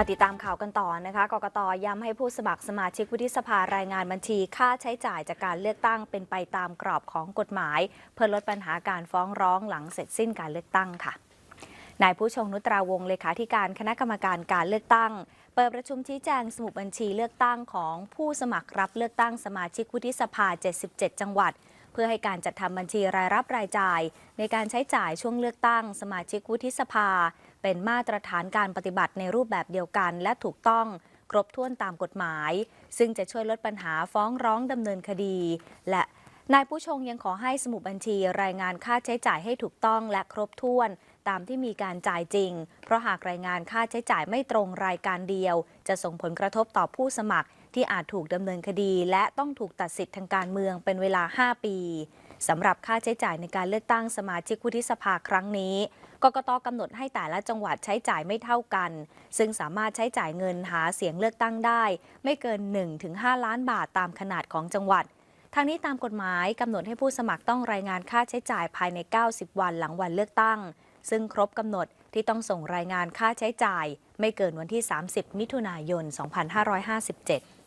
มาติดตามข่าวกันต่อนะคะ กกตย้ำให้ผู้สมัครสมาชิกวุฒิสภารายงานบัญชีค่าใช้จ่ายจากการเลือกตั้งเป็นไปตามกรอบของกฎหมาย เพื่อลดปัญหาการฟ้องร้องหลังเสร็จสิ้นการเลือกตั้งค่ะ นายผู้ชงนุตราวงเลขาธิการคณะกรรมการการเลือกตั้ง เปิดประชุมชี้แจงสมุดบัญชีเลือกตั้งของผู้สมัครรับเลือกตั้งสมาชิกวุฒิสภา 77 จังหวัด พื่อให้การจัดทำบัญชีรายรับรายจ่าย ในการใช้จ่ายช่วงเลือกตั้ง สมาชิกวุฒิสภา เป็นมาตรฐานการปฏิบัติในรูปแบบเดียวกัน และถูกต้องครบถ้วนตามกฎหมาย ซึ่งจะช่วยลดปัญหาฟ้องร้องดำเนินคดี และนายผู้ชงยังขอให้สมุดบัญชีรายงานค่าใช้จ่ายให้ถูกต้องและครบถ้วน ตามที่มีการจ่ายจริง เพราะหากรายงานค่าใช้จ่ายไม่ตรงรายการเดียว จะส่งผลกระทบต่อผู้สมัคร ที่อาจถูกดำเนินคดี และต้องถูกตัดสิทธิ์ทางการเมืองเป็นเวลา 5 ปีสำหรับค่าใช้จ่ายในการเลือกตั้งสมาชิกวุฒิสภาครั้งนี้ กกตกำหนดให้แต่ละจังหวัดใช้จ่ายไม่เท่ากัน ซึ่งสามารถใช้จ่ายเงินหาเสียงเลือกตั้งได้ ไม่เกิน 1-5 ล้านบาทตามขนาดของจังหวัด ทางนี้ตามกฎหมายกำหนดให้ผู้สมัครต้องรายงานค่าใช้จ่ายภายใน 90 วันหลังวันเลือกตั้ง ซึ่งครบกำหนดที่ต้องส่งรายงานค่าใช้จ่าย ไม่เกินวันที่ 30 มิถุนายน 2557